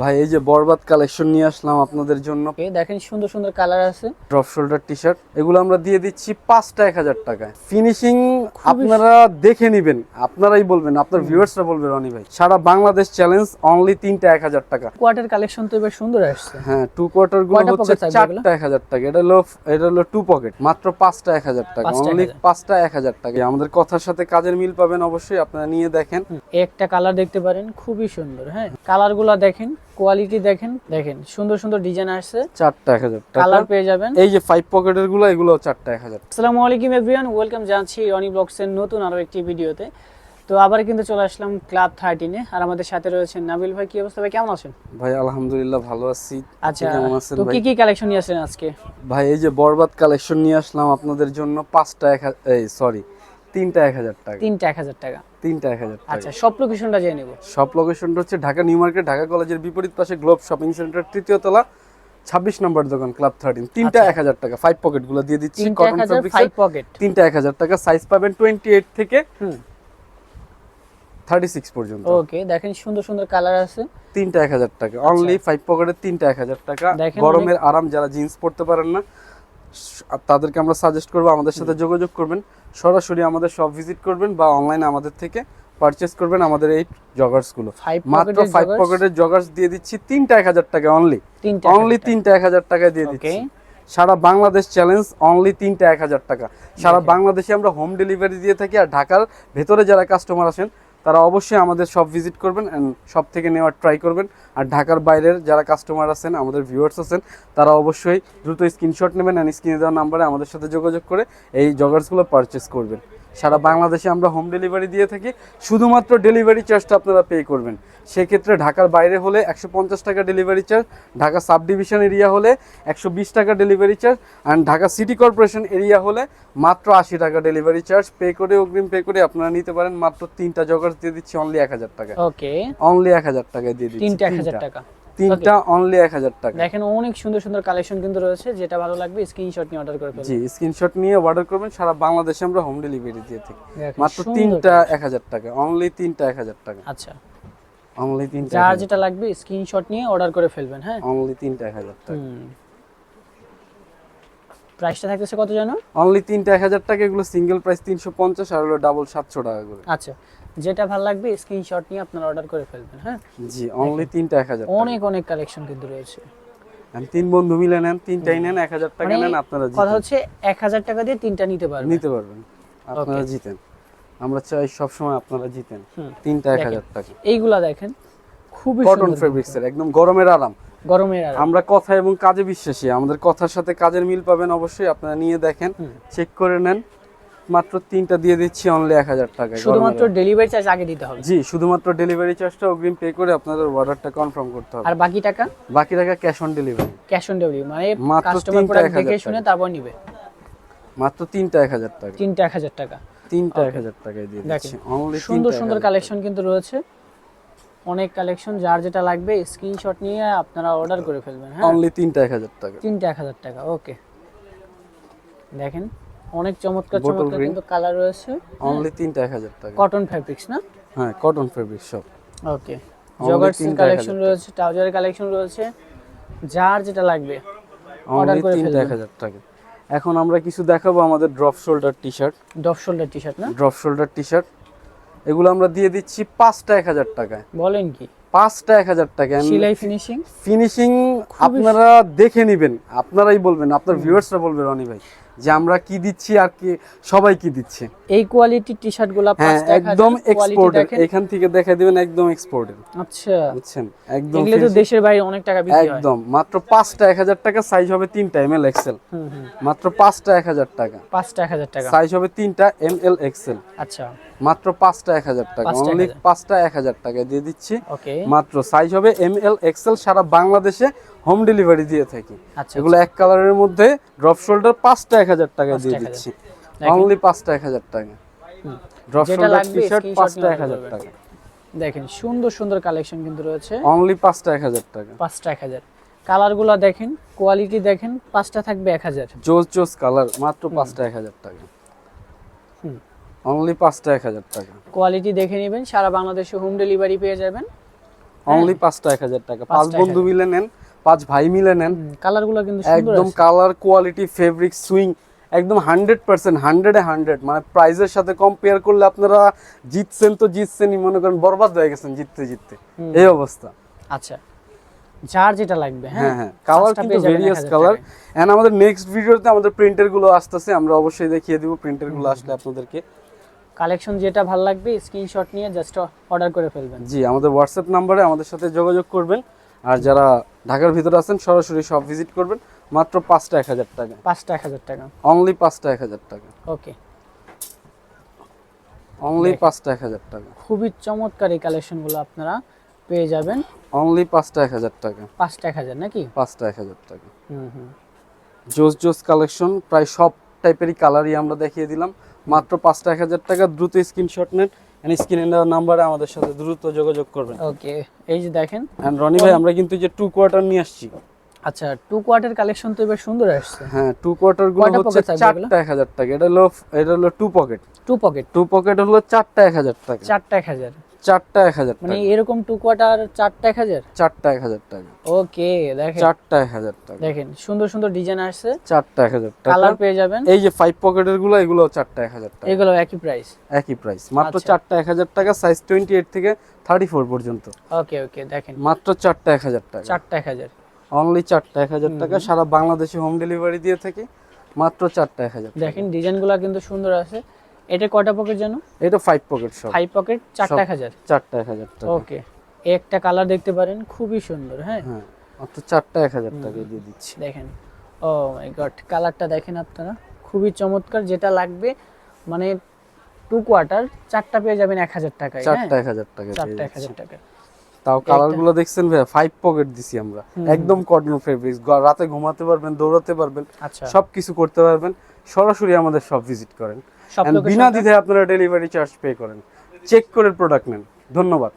ভাই এই যে বরবাদ কালেকশন নিয়ে আসলাম আপনাদের জন্য। দেখেন সুন্দর সুন্দর কালার আছে। ড্রপ শোল্ডার টি শার্ট এগুলো আমরা দিয়ে দিচ্ছি পাঁচটা এক হাজার টাকায়। ফিনিশিং আপনারা দেখে নিবেন আপনারাই বলবেন আপনার ভিউয়ার্সরা বলবে রনি ভাই সারা বাংলাদেশ চ্যালেঞ্জ অনলি তিনটা এক হাজার টাকা। কোয়ার্টার কালেকশন তো এবার সুন্দর আসছে। হ্যাঁ টু কোয়ার্টারগুলো হচ্ছে চারটা এক হাজার টাকা। এটা হলো এটা হলো টু পকেট মাত্র পাঁচটা এক হাজার টাকা। অনলি পাঁচটা এক হাজার টাকা। আমাদের কথার সাথে কাজের মিল পাবেন অবশ্যই আপনারা নিয়ে দেখেন। একটা কালার দেখতে পারেন খুবই সুন্দর হ্যাঁ। কালারগুলা দেখেন কোয়ালিটি দেখেন দেখেন সুন্দর সুন্দর ডিজাইন আসছে। চারটা এক হাজার কালার পেয়ে যাবেন। এই যে ফাইভ পকেটেরগুলো এগুলো চারটা এক হাজার। আসসালামু আলাইকুম এভরিওয়ান ওয়েলকাম জানাচ্ছি রনি ব্লগসের নতুন আরও একটি ভিডিওতে তো আবার কিন্তু চলে আসলাম ক্লাব থার্টিনে আর আমাদের সাথে রয়েছেন নাবিল ভাই কি অবস্থা ভাই? কেমন আছেন? ভাই আলহামদুলিল্লাহ ভালো আছি। আচ্ছা কেমন আছেন তো কি কি কালেকশন নিয়ে আসলেন আজকে? ভাই এই যে বরবাদ কালেকশন নিয়ে আসলাম আপনাদের জন্য পাঁচটা এক হাজার এই সরি তিনটা এক হাজার টাকা। তিনটা এক হাজার টাকা। তিনটা এক হাজার আচ্ছা সব লোকেশনটা জেনে নেব। সব লোকেশনটা হচ্ছে ঢাকা নিউ মার্কেট ঢাকা কলেজের বিপরীত পাশে গ্লোব শপিং সেন্টার তৃতীয় তলা ছাব্বিশ নম্বর দোকান ক্লাব থার্টিন তিনটা এক হাজার টাকা ফাইভ পকেটগুলো দিয়ে দিচ্ছি আচ্ছা। কটন ফেব্রিক্স পকেট তিনটা এক হাজার টাকা সাইজ পাবেন টোয়েন্টি এইট থেকে থার্টি সিক্স পর্যন্ত। ওকে দেখেন সুন্দর সুন্দর কালার আছে। তিনটা এক হাজার টাকা অনলি ফাইভ পকেটের তিনটা এক হাজার টাকা। আচ্ছা। গরমের আরাম যারা জিন্স পরতে পারেন না তাদেরকে আমরা সাজেস্ট করব আমাদের সাথে যোগাযোগ করবেন। সরাসরি আমাদের সব ভিজিট করবেন বা অনলাইনে আমাদের থেকে পারচেস করবেন আমাদের এই জগার্সগুলো। মাত্র ফাইভ পকেটের জগার্স দিয়ে দিচ্ছি তিনটা এক হাজার টাকা অনলি অনলি তিনটা এক হাজার টাকায় দিয়ে দিচ্ছি। সারা বাংলাদেশ চ্যালেঞ্জ অনলি তিনটা এক হাজার টাকা। সারা বাংলাদেশে আমরা হোম ডেলিভারি দিয়ে থাকি আর ঢাকার ভেতরে যারা কাস্টমার আসেন তারা অবশ্যই আমাদের সব ভিজিট করবেন অ্যান্ড সব থেকে নেওয়ার ট্রাই করবেন। আর ঢাকার বাইরের যারা কাস্টমার আছেন, আমাদের ভিউয়ার্স আছেন, তারা অবশ্যই দ্রুত স্ক্রিনশট নেবেন অ্যান্ড স্ক্রিনে দেওয়া নাম্বারে আমাদের সাথে যোগাযোগ করে এই জগার্সগুলো পারচেস করবেন। সারা বাংলাদেশে আমরা হোম ডেলিভারি দিয়ে থাকি শুধুমাত্র ডেলিভারি চার্জটা আপনারা পে করবেন। সেক্ষেত্রে ঢাকার বাইরে হলে একশো পঞ্চাশ টাকা delivery charge Dhaka sub division area হলে একশো বিশ টাকা delivery charge and Dhaka city corporation area হলে মাত্র আশি টাকা ডেলিভারি চার্জ পে করে অগ্রিম পে করে আপনারা নিতে পারেন মাত্র তিনটা জগার্স দিয়ে দিচ্ছি অনলি এক হাজার টাকা ওকে অনলি এক হাজার টাকায় দিয়ে দিচ্ছি তিনটা এক হাজার টাকা। তিনটা অনলি এক হাজার টাকা। দেখেন অনেক সুন্দর সুন্দর কালেকশন কিন্তু রয়েছে যেটা ভালো লাগবে স্ক্রিনশট নিয়ে অর্ডার করে ফেলুন জি স্ক্রিনশট নিয়ে অর্ডার করবেন সারা বাংলাদেশে আমরা হোম ডেলিভারি দিয়ে থাকি। মাত্র তিনটা collection। এক হাজার টাকা অনলি তিনটা এক হাজার টাকা। আচ্ছা। অনলি তিনটা যার যেটা লাগবে স্ক্রিনশট নিয়ে অর্ডার করে ফেলবেন হ্যাঁ? অনলি তিনটা এক হাজার টাকা। প্রাইসটা থাকতেছে কত জানো অনলি তিনটা এক হাজার টাকা এগুলো সিঙ্গেল প্রাইস তিনশো পঞ্চাশ আর হলো ডাবল সাতশো টাকা করে। আচ্ছা। যেটা ভালো লাগবে স্ক্রিনশট নিয়ে আপনারা অর্ডার করে ফেলবেন হ্যাঁ? জি অনলি তিনটা এক হাজার অনেক অনেক কালেকশন কিন্তু রয়েছে। তিন বন্ধু মিলে নেন তিনটাই নেন এক হাজার টাকা মানে নেন আপনারা কথা হচ্ছে এক হাজার টাকা দিয়ে তিনটা নিতে পারবেন। নিতে পারবেন আপনারা জিতেন। আমরা চাই সবসময় আপনারা জিতেন তিনটা এক। হাজার টাকা। এইগুলা দেখেন খুবই কটন ফেব্রিক্স এর একদম গরমের আরাম। গরমের আর আমরা কথা এবং কাজে বিশ্বাসী আমাদের কথার সাথে কাজের মিল পাবেন অবশ্যই আপনারা নিয়ে দেখেন চেক করে নেন। মাত্র তিনটা দিয়ে দিচ্ছি অনলি এক হাজার টাকা শুধুমাত্র ডেলিভারি চার্জ আগে দিতে হবে। জি শুধুমাত্র ডেলিভারি চার্জটা অগ্রিম পে করে আপনাদের অর্ডারটা কনফার্ম করতে হবে। আর বাকি টাকা? বাকি টাকা cash on delivery cash on delivery মানে মাত্র কাস্টমার প্রোডাক্ট দেখে শুনে তারপর নিবে। মাত্র তিনটা এক হাজার টাকা। তিনটা এক হাজার টাকা। তিনটা এক হাজার টাকায় দিয়ে দিচ্ছি। অনলি সুন্দর সুন্দর কালেকশন কিন্তু রয়েছে। অনেক কালেকশন যার যেটা লাগবে স্ক্রিনশট নিয়ে আপনারা অর্ডার করে ফেলবেন হ্যাঁ? অনলি তিনটা এক হাজার টাকা। তিনটা এক হাজার টাকা ওকে দেখেন অনেক চমৎকার চমৎকার কিন্তু কালার রয়েছে। অনলি তিনটা এক হাজার টাকা। কটন ফ্যাব্রিক্স না? হ্যাঁ কটন ফেব্রিক সব। ওকে জগার্স কালেকশন রয়েছে ট্রাউজারের কালেকশন রয়েছে। যার যেটা লাগবে অনলি করে তিনটা ফেলবেন। এক হাজার টাকা। এখন আমরা কিছু দেখাবো আমাদের drop shoulder T shirt drop shoulder T shirt না? ড্রপ শোল্ডার টি শার্ট এগুলো আমরা দিয়ে দিচ্ছি পাঁচটা এক হাজার টাকায়। বলেন কি? পাঁচটা এক হাজার টাকা। সেলাই ফিনিশিং ফিনিশিং আপনারা দেখে নেবেন। আপনারাই বলবেন আপনার ভিউয়ার্সরা বলবে রনি ভাই। যে আমরা কি দিচ্ছি আর কি সবাই কি দিচ্ছে। এই কোয়ালিটির টি শার্টগুলা হ্যাঁ একদম এক্সপোর্টের এখান থেকে দেখা দিবেন একদম এক্সপোর্টের আচ্ছা। বুঝছেন? একদম এগুলো তো দেশের বাইরে অনেক টাকা বিক্রি হয়। একদম। মাত্র পাঁচটা এক হাজার টাকা সাইজ হবে তিনটা এম এল এক্সেল মাত্র পাঁচটা এক হাজার টাকা। পাঁচটা এক হাজার টাকা। সাইজ হবে তিনটা এম এল এক্সেল আচ্ছা। মাত্র পাঁচটা এক হাজার টাকা। পাঁচটা অনলি 1000 পাঁচটা এক হাজার টাকায় দিয়ে দিচ্ছি। ওকে মাত্র সাইজ হবে এম এল এক্সেল সারা বাংলাদেশে হোম ডেলিভারি দিয়ে থাকি। আচ্ছা এগুলো এক কালারের মধ্যে ড্রপ শোল্ডার পাঁচটা এক হাজার টাকায় দিয়ে দিচ্ছি। অনলি পাঁচটা এক হাজার টাকা। ড্রপ শোল্ডার টি শার্ট পাঁচটা এক হাজার টাকা। দেখেন সুন্দর সুন্দর কালেকশন কিন্তু রয়েছে। অনলি পাঁচটা এক হাজার টাকা। পাঁচটা এক হাজার। কালারগুলো দেখেন কোয়ালিটি দেখেন পাঁচটা থাকবে এক হাজার। জোস জোস কালার মাত্র পাঁচটা এক হাজার টাকা। অনলি পাঁচটা এক হাজার টাকা। কোয়ালিটি দেখে নেবেন সারা বাংলাদেশে হোম ডেলিভারি পেয়ে যাবেন। অনলি পাঁচটা এক হাজার টাকা। পাঁচ বন্ধু মিলে নেন পাঁচ ভাই মিলে নেন। কালারগুলো কিন্তু একদম কালার কোয়ালিটি ফেব্রিক সুইং একদম হান্ড্রেড পার্সেন্ট হান্ড্রেডে হান্ড্রেড মানে প্রাইজের সাথে কম্পেয়ার করলে আপনারা জিতছেন তো জিতছেনই মনে করেন বরবাদ হয়ে গেছেন জিততে জিততে। এই অবস্থা। আচ্ছা যার যেটা লাগবে হ্যাঁ? হ্যাঁ হ্যাঁ কালার কিন্তু ভেরিয়াস কালার এন্ড আমাদের নেক্সট ভিডিওতে আমাদের প্রিন্টারগুলো আসতেছে আমরা অবশ্যই দেখিয়ে দিব প্রিন্টারগুলো আসলে আপনাদেরকে। কালেকশন যেটা ভালো লাগবে স্ক্রিনশট নিয়ে জাস্ট অর্ডার করে ফেলবেন। জি আমাদের হোয়াটসঅ্যাপ নাম্বারে আমাদের সাথে যোগাযোগ করবেন। আর যারা ঢাকার ভিতরে আছেন সরাসরি সব ভিজিট করবেন। মাত্র পাঁচটা এক হাজার টাকা। পাঁচটা এক হাজার টাকা। অনলি পাঁচটা এক হাজার টাকা। Okay only. পাঁচটা এক হাজার টাকা। খুবই চমৎকার এই কালেকশনগুলো আপনারা পেয়ে যাবেন। অনলি পাঁচটা এক হাজার টাকা। পাঁচটা এক হাজার নাকি? পাঁচটা এক হাজার টাকা। হুম হুম। জোস জোস কালেকশন প্রায় সব টাইপেরই কালারই আমরা দেখিয়ে দিলাম। মাত্র পাঁচটা এক হাজার টাকা। দ্রুত স্ক্রিনশট নেন। এন্ড স্ক্রিনে দেওয়া নাম্বারে আমাদের সাথে দ্রুত যোগাযোগ করবেন। ওকে এই যে দেখেন। এন্ড রনি ভাই আমরা কিন্তু যে টু কোয়ার্টার নিয়ে আসছি। আচ্ছা টু কোয়ার্টার কালেকশন তো এবার সুন্দর আসছে। হ্যাঁ টু কোয়ার্টারগুলো হচ্ছে pocket থাকবে এগুলো? চারটা এক হাজার টাকা। এটা হলো এটা হলো two pocket two pocket two pocket হলো চারটা এক হাজার টাকা। চারটা এক হাজার। চারটা এক হাজার মানে এরকম টু কোয়ার্টার চারটা এক হাজার চারটা এক হাজার টাকা ওকে দেখেন চারটা এক হাজার টাকা দেখেন সুন্দর সুন্দর ডিজাইন আসছে চারটা এক হাজার টাকা কালার পেয়ে যাবেন এই যে ফাইভ পকেটেরগুলো এগুলো চারটা এক হাজার টাকা এগুলো একই প্রাইস একই প্রাইস মাত্র আচ্ছা। চারটা এক হাজার টাকা সাইজ টোয়েন্টি এইট থেকে থার্টি ফোর পর্যন্ত ওকে ওকে দেখেন মাত্র চারটা এক হাজার টাকা চারটা এক হাজার অনলি চারটা এক হাজার টাকা সারা বাংলাদেশে হোম ডেলিভারি দিয়ে থাকি মাত্র চারটা এক হাজার দেখেন ডিজাইনগুলো কিন্তু সুন্দর আছে এটা কয়টা পকেট জানো? এটা ফাইভ পকেট সব। ফাইভ পকেট চারটা এক হাজার। চারটা এক হাজার টাকা। ওকে একটা কালার দেখতে পারেন খুবই সুন্দর হ্যাঁ? হ্যাঁ মাত্র চারটা এক হাজার টাকা দিয়ে দিচ্ছি। দেখেন। ও মাই গড কালারটা দেখেন আপনারা। খুবই চমৎকার যেটা লাগবে মানে টু কোয়ার্টার চারটা পেয়ে যাবেন এক হাজার টাকায় হ্যাঁ? চারটা এক হাজার টাকা চারটা এক হাজার টাকা তাও কালারগুলো দেখছেন ভাই ফাইভ পকেট দিছি আমরা। একদম কটন ফেব্রিক্স রাতে ঘুমাতে পারবেন দৌড়াতে পারবেন আচ্ছা। সবকিছু করতে পারবেন। সরাসরি আমাদের সব ভিজিট করেন। বিনা দ্বিধায় আপনারা ডেলিভারি চার্জ পে করেন। চেক করে প্রোডাক্ট নেন। ধন্যবাদ।